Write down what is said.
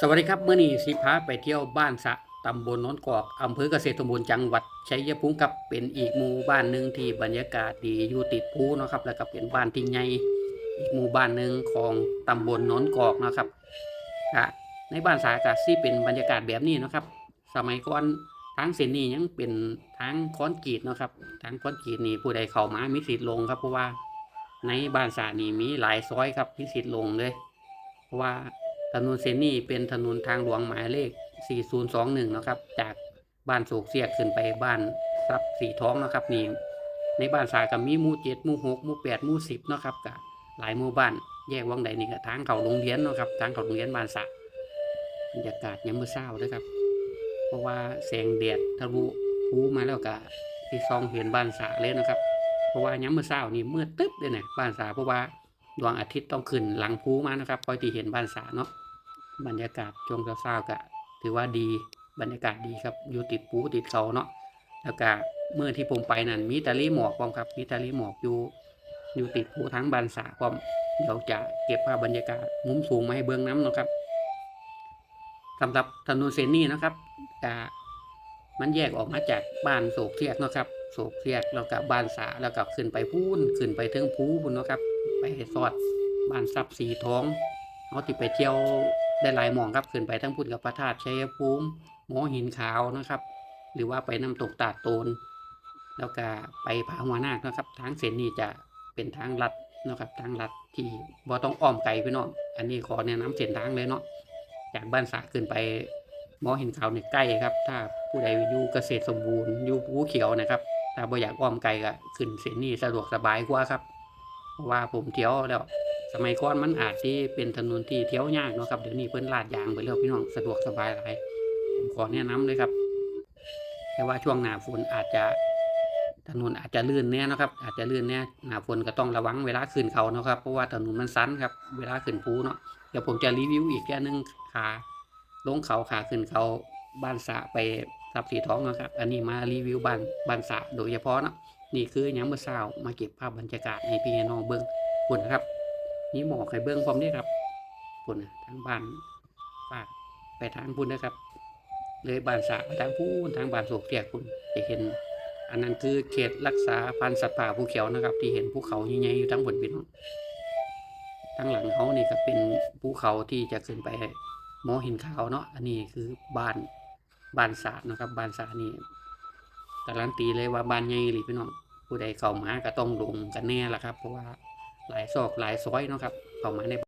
สวัสดีครับเมื่อนี้สิพาไปเที่ยวบ้านสะตำบลโนนกอกอำเภอเกษตรสมบูรณ์จังหวัดชัยภูมิครับเป็นอีกหมู่บ้านหนึ่งที่บรรยากาศดีอยู่ติดภูนะครับ แล้วก็เป็นบ้านที่ใหญ่อีกหมู่บ้านหนึ่งของตำบลโนนกอกเนาะครับก็ในบ้านสากาซี่เป็นบรรยากาศแบบนี้นะครับ สมัยก่อนทางเส้นนี้ยังเป็นทางคอนกรีตนะครับทางคอนกรีตนี่ผู้ใดเข้ามามีสิทธิ์ลงครับเพราะว่าในบ้านสานี่มีหลายซอยครับมีสิทธิ์ลงเลย เพราะว่า ถนนเส้นนี้เป็นถนนทางหลวงหมายเลข 4021 นะครับ จากบ้านโศกเสียกขึ้นไปบ้านทรัพย์สีท้องนะครับนี่ในบ้านสากับมีมู่เจ็ดมู่หกมู่แปดมู่สิบนะครับกับหลายหมู่บ้านแยกวังใดนี่ก็ทางเขาโรงเรียนนะครับทางเขาโรงเรียนบ้านสาบรรยากาศยามมื้อเช้านะครับ เพราะว่าแสงแดดทะลุภูมาแล้วก็ที่ซองเห็นบ้านสาเลยนะครับ เพราะว่ายามมื้อเช้านี่เมืดตึ๊บเลยนะบ้านสาเพราะว่าดวงอาทิตย์ต้องขึ้นหลังภูมานะครับคอยที่เห็นบ้านสาเนาะ บรรยากาศช่วงเช้าๆก็ถือว่าดีบรรยากาศดีครับอยู่ติดภูติดเขาเนาะแล้วก็เมื่อที่ผมไปนั่นมีตะลีหมอกพร้อมครับมีตะลีหมอกอยู่อยู่ติดภูทั้งบานสาพร้อมเดี๋ยวจะเก็บภาพบรรยากาศมุมสูงมาให้เบื้องน้ำนะครับสำหรับถนนเส้นนี้นะครับก็มันแยกออกมาจากบ้านโศกเสียกนะครับโศกเสียกแล้วก็บ้านสาแล้วก็ขึ้นไปพูนขึ้นไปถึงภูนนะครับ ไปสอดบ้านทรัพย์สีทองเขาติไปเที่ยว ได้หลายหมองครับขึ้นไปทั้งพุ่นกับพระธาตุชัยภูมิหมอหินขาวนะครับ หรือว่าไปน้ำตกตาดโตน แล้วก็ไปผาหัวนาคนะครับ ทางเส้นนี้จะเป็นทางลัดนะครับทางลัดที่บ่ต้องอ้อมไกลพี่น้องอันนี้ขอแนะนำเส้นทางเลยเนาะจากบ้านสาขึ้นไปหมอหินขาวเนี่ยใกล้ครับ ถ้าผู้ใดอยู่เกษตรสมบูรณ์อยู่ภูเขียวนะครับถ้าบ่อยากอ้อมไกลก็ขึ้นเส้นนี้สะดวกสบายกว่าครับเพราะว่าผมเที่ยวแล้ว สมัยก่อนมันอาจที่เป็นถนนที่เที่ยวยากเนาะครับเดี๋ยวนี้เพิ่นลาดยางไปแล้วพี่น้องสะดวกสบายหลายผมขอแนะนำเลยครับ แต่ว่าช่วงหนาฝนอาจจะถนนอาจจะลื่นแน่เนาะครับ อาจจะลื่นแน่หนาฝนก็ต้องระวังเวลาขึ้นเขาเนาะครับ เพราะว่าถนนมันสั้นครับ เวลาขึ้นภูเนาะเดี๋ยวผมจะรีวิวอีกแค่นึงขาลงเขาขาขึ้นเขาบ้านสะไปทับสีท้องนะครับ อันนี้มารีวิวบ้านบ้านสะโดยเฉพาะเนาะนี่คือหยังเมื่อเช้ามาเก็บภาพบรรยากาศให้พี่น้องเบิ้งปุ่นนะครับ นี่หมอกไข่เบิ้งพร้อมนี่ครับปุ่นะทางบ้านฝากไปทางพุ่นนะครับ เลยบานสาไปทางพูนทางบานโศกเตียกคุณจะเห็น อันนั้นคือเขตรักษาพันธุ์สัตว์ป่าภูเขียวนะครับ ที่เห็นภูเขาใหญ่ๆอยู่ทั้งบนพี่น้องทางหลังเขานี่ก็เป็นภูเขาที่จะขึ้นไปหมอหินขาวเนาะอันนี้คือบ้านบ้านสานะครับบ้านสานี่การันตีเลยว่าบ้านใหญ่หรือพี่น้องผู้ใดเข้ามาก็ต้องลงกันแน่ละครับ เพราะว่า หลายศอกหลายซอยเนาะครับเข้ามาใน